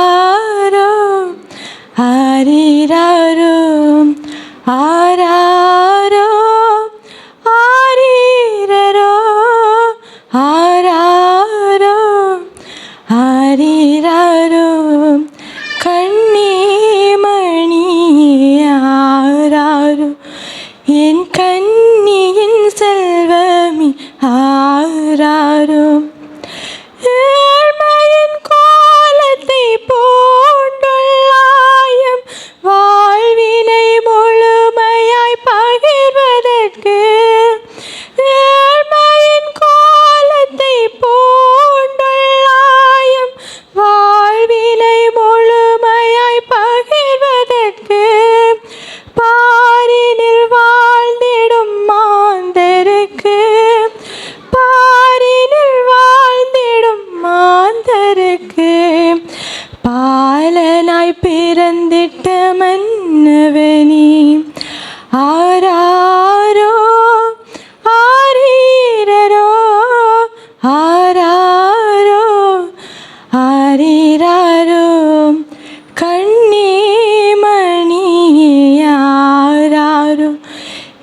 ആരാരാരോ ആരിരാരോ ആരാരോ ആരീരരോ ആരാരോ ആരിരാരോ കണ്ണീമണിയാരാരോ N കന്നിയിൻ സെൽവമി ആരാ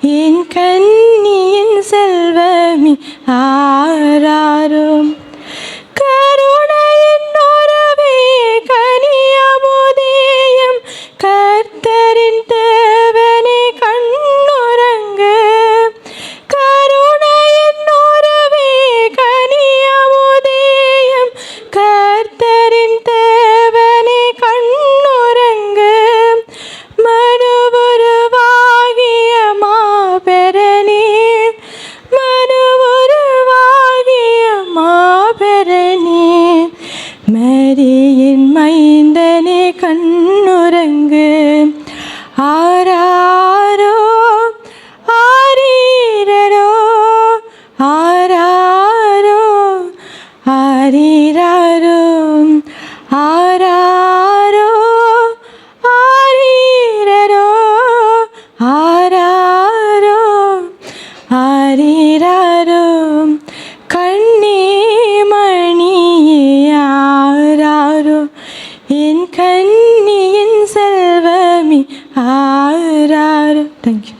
என் கண்ணியின் செல்வமி ஆராரும். കണ്ണിമണിയാരോ എൻ കണ്ണിയൻ സെൽവമി ആരാരോ? Thank you